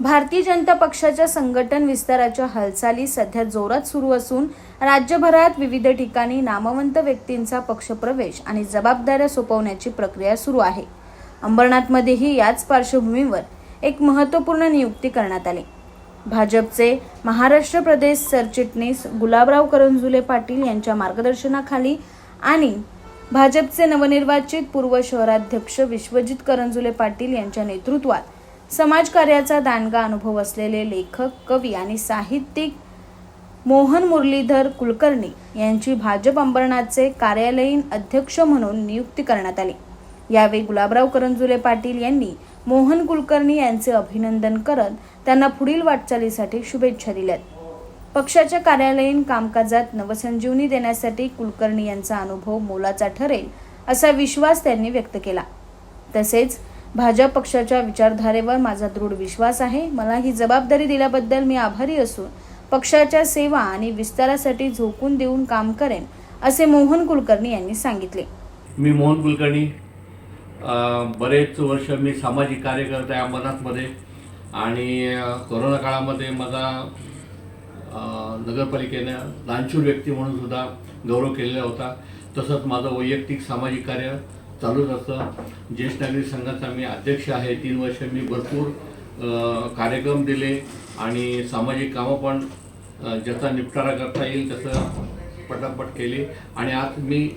भारतीय जनता पक्षाच्या संघटन विस्ताराच्या हालचाली सध्या जोरात सुरू असून राज्यभरात विविध ठिकाणी नामवंत व्यक्तींचा पक्षप्रवेश आणि जबाबदाऱ्या सोपवण्याची प्रक्रिया सुरू आहे. अंबरनाथमध्येही याच पार्श्वभूमीवर एक महत्त्वपूर्ण नियुक्ती करण्यात आली. भाजपचे महाराष्ट्र प्रदेश सरचिटणीस गुलाबराव करंजुले पाटील यांच्या मार्गदर्शनाखाली आणि भाजपचे नवनिर्वाचित पूर्व शहराध्यक्ष विश्वजित करंजुले पाटील यांच्या नेतृत्वात समाजकार्याचा दांडगा अनुभव असलेले लेखक कवी आणि साहित्यिक मोहन मुरलीधर कुलकर्णी यांची भाजप अंबरनाथचे कार्यालयीन अध्यक्ष म्हणून नियुक्ती करण्यात आली. यावेळी गुलाबराव करंजुले पाटील यांनी मोहन कुलकर्णी यांचे अभिनंदन करत त्यांना पुढील वाटचालीसाठी शुभेच्छा दिल्यात. पक्षाच्या कार्यालयीन कामकाजात नवसंजीवनी देण्यासाठी कुलकर्णी यांचा अनुभव मोलाचा ठरेल असा विश्वास त्यांनी व्यक्त केला. तसेच भाजप पक्षाच्या विचारधारेवर माझा दृढ विश्वास आहे. मला ही जबाबदारी दिल्याबद्दल मी आभारी असून पक्षाच्या सेवा आणि विस्तारासाठी झोकून देऊन काम करेन असे मोहन कुलकर्णी यांनी सांगितले. मी मोहन कुलकर्णी. बरेच वर्ष मी सामाजिक कार्य करत आहे अंबरनाथमध्ये आणि कोरोना काळामध्ये माझा नगरपालिकेनं दानशूर व्यक्ती म्हणून सुद्धा गौरव केलेला होता. तसंच माझं वैयक्तिक सामाजिक कार्य चालूच असतं. ज्येष्ठ नागरिक संघाचा मी अध्यक्ष आहे. तीन वर्ष मी भरपूर कार्यक्रम दिले आणि सामाजिक कामं पण ज्याचा निपटारा करता येईल तसं पटापट केले. आणि आज मी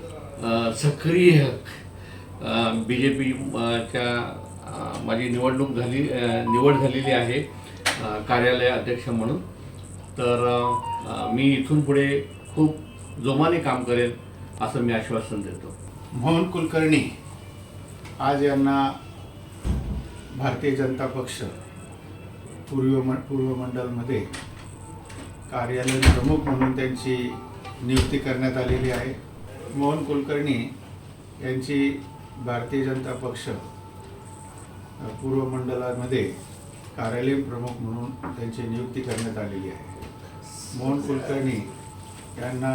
सक्रिय बी जे पीच्या माझी निवडणूक झाली निवड झालेली आहे कार्यालय अध्यक्ष म्हणून. तर मी इथून पुढे खूप जोमाने काम करेन असं मी आश्वासन देतो. मोहन कुलकर्णी आज यांना भारतीय जनता पक्ष पूर्व म पूर्व मंडलमध्ये कार्यालयीन प्रमुख म्हणून त्यांची नियुक्ती करण्यात आलेली आहे. मोहन कुलकर्णी यांची भारतीय जनता पक्ष पूर्व मंडलामध्ये कार्यालयीन प्रमुख म्हणून त्यांची नियुक्ती करण्यात आलेली आहे. मोहन कुलकर्णी यांना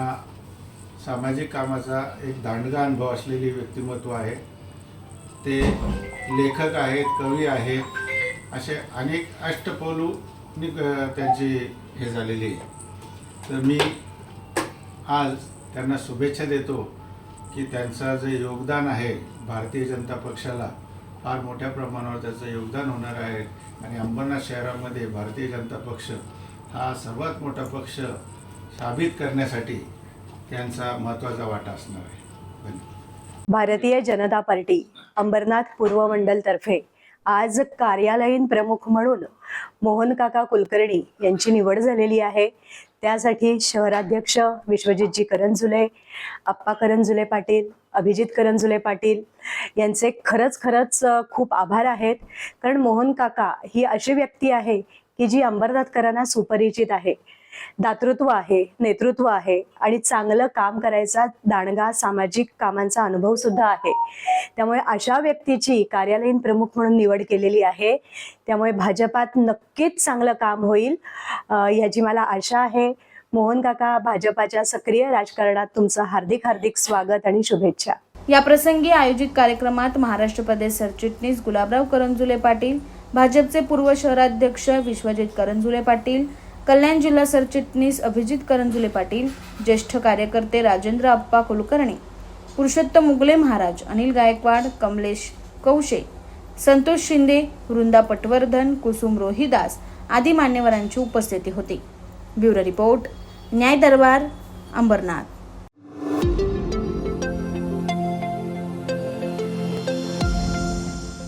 सामाजिक कामाचा एक दांडगा अनुभव असलेली व्यक्तिमत्व आहे. ते लेखक आहेत कवी आहेत असे अनेक अष्टपैलूंनी त्यांची हे झालेली आहे. तर मी आज त्यांना शुभेच्छा देतो की त्यांचं जे योगदान आहे भारतीय जनता पक्षाला फार मोठ्या प्रमाणावर त्याचं योगदान होणार आहे. आणि अंबरनाथ शहरामध्ये भारतीय जनता पक्ष हा सर्वात मोठा पक्ष साबित करण्यासाठी त्यांचा महत्त्वाचा वाटा असणार आहे. भारतीय जनता पार्टी अंबरनाथ पूर्व मंडलतर्फे आज कार्यालयीन प्रमुख म्हणून मोहन काका कुलकर्णी यांची निवड झालेली आहे. त्यासाठी शहराध्यक्ष विश्वजितजी करंजुले आप्पा करंजुले पाटील अभिजित करंजुले पाटील यांचे खरंच खरंच खूप आभार आहेत. कारण मोहन काका ही अशी व्यक्ती आहे की जी अंबरनाथकरांना सुपरिचित आहे. दातृत्व आहे नेतृत्व आहे आणि चांगलं काम करायचा दांडगा सामाजिक कामांचा अनुभव सुद्धा आहे. त्यामुळे अशा व्यक्तीची कार्यालयीन प्रमुख म्हणून निवड केलेली आहे. त्यामुळे भाजपात नक्कीच चांगलं काम होईल याची मला आशा आहे. मोहन काका भाजपाच्या सक्रिय राजकारणात तुमचं हार्दिक हार्दिक स्वागत आणि शुभेच्छा. या प्रसंगी आयोजित कार्यक्रमात महाराष्ट्र प्रदेश सरचिटणीस गुलाबराव करंजुले पाटील भाजपचे पूर्व शहराध्यक्ष विश्वजित करंजुले पाटील कल्याण जिल्हा सरचिटणीस अभिजित करंजुले पाटील ज्येष्ठ कार्यकर्ते राजेंद्र अप्पा कुलकर्णी पुरुषोत्तम मुगले महाराज अनिल गायकवाड कमलेश कौशे संतोष शिंदे वृंदा पटवर्धन कुसुम रोहिदास आदी मान्यवरांची उपस्थिती होती. ब्युरो रिपोर्ट न्याय दरबार अंबरनाथ.